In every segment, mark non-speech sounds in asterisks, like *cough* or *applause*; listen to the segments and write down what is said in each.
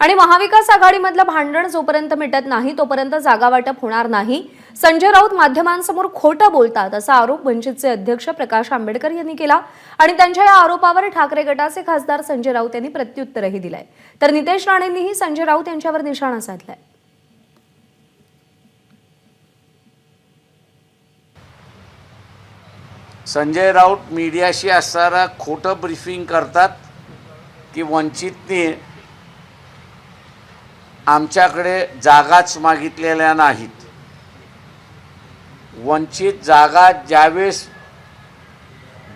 आणि महाविकास आघाडीमधलं भांडण जोपर्यंत मिटत नाही तोपर्यंत जागा वाटप होणार नाही. संजय राऊत माध्यमांसमोर खोटं बोलतात असा आरोप वंचितचे अध्यक्ष प्रकाश आंबेडकर यांनी केला. आणि त्यांच्या या आरोपावर ठाकरे गटाचे खासदार संजय राऊत यांनी प्रत्युत्तरही दिलंय. तर नितेश राणेंनीही संजय राऊत यांच्यावर निशाणा साधलाय. संजय राऊत मीडियाशी असणारा खोटं ब्रीफिंग करतात की वंचितने आमच्याकडे जागाच मागितलेल्या नाहीत. वंचित जागा ज्यावेळेस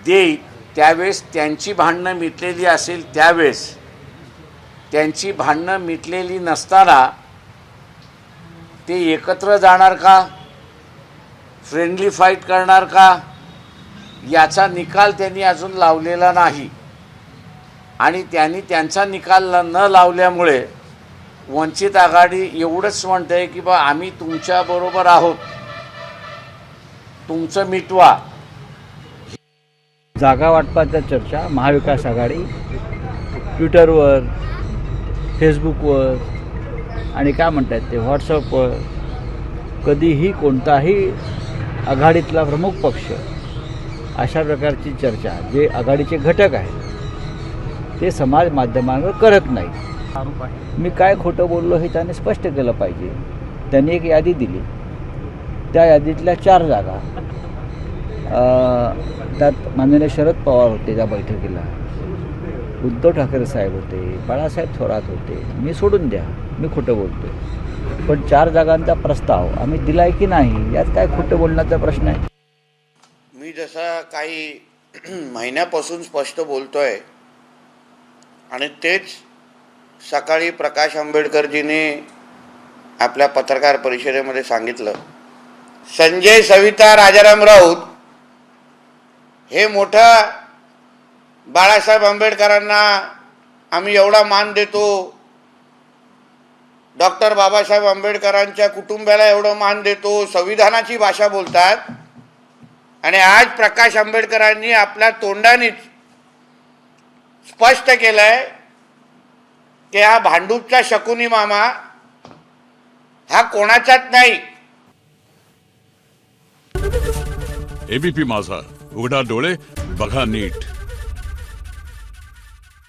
देईल त्यावेळेस त्यांची भांडणं मिटलेली असेल त्यावेळेस त्यांची भांडणं मिटलेली नसताना ते एकत्र जाणार का? फ्रेंडली फाईट करणार का? याचा निकाल त्यांनी अजून लावलेला नाही. आणि त्यांनी त्यांचा निकाल न लावल्यामुळे वंचित आघाडी एवढंच म्हणते की बा आम्ही तुमच्याबरोबर आहोत. तुमचं मिटवा. जागा वाटपाच्या चर्चा महाविकास आघाडी ट्विटरवर फेसबुकवर आणि काय म्हणतात ते व्हॉट्सअपवर कधीही कोणताही आघाडीतला प्रमुख पक्ष अशा प्रकारची चर्चा जे आघाडीचे घटक आहेत ते समाज माध्यमांवर करत नाही मी काय खोटं बोललो हे त्याने स्पष्ट केलं पाहिजे. त्यांनी एक यादी दिली. त्या यादीतल्या चार जागा. अ, त्यात माननीय शरद पवार होते त्या बैठकीला. उद्धव ठाकरे साहेब होते बाळासाहेब थोरात होते. मी सोडून द्या. मी खोटं बोलतो पण चार जागांचा प्रस्ताव आम्ही दिलाय की नाही यात काय खोटं बोलण्याचा प्रश्न आहे? मी जसा काही *clears throat* महिन्यापासून स्पष्ट बोलतोय आणि तेच सकाळी प्रकाश आंबेडकरजीने आपल्या पत्रकार परिषदेमध्ये सांगितलं संजय सविता राजाराम राऊत हे मोठं बाळासाहेब आंबेडकरांना आम्ही एवढा मान देतो. डॉक्टर बाबासाहेब आंबेडकरांच्या कुटुंबाला एवढं मान देतो. संविधानाची भाषा बोलतात. आणि आज प्रकाश आंबेडकरांनी आपल्या तोंडानेच स्पष्ट केलं आहे की हा भांडूपचा शकुनी मामा हा कोणाचाच नाही? एबीपी माझा. उघडा डोळे बघा नीट.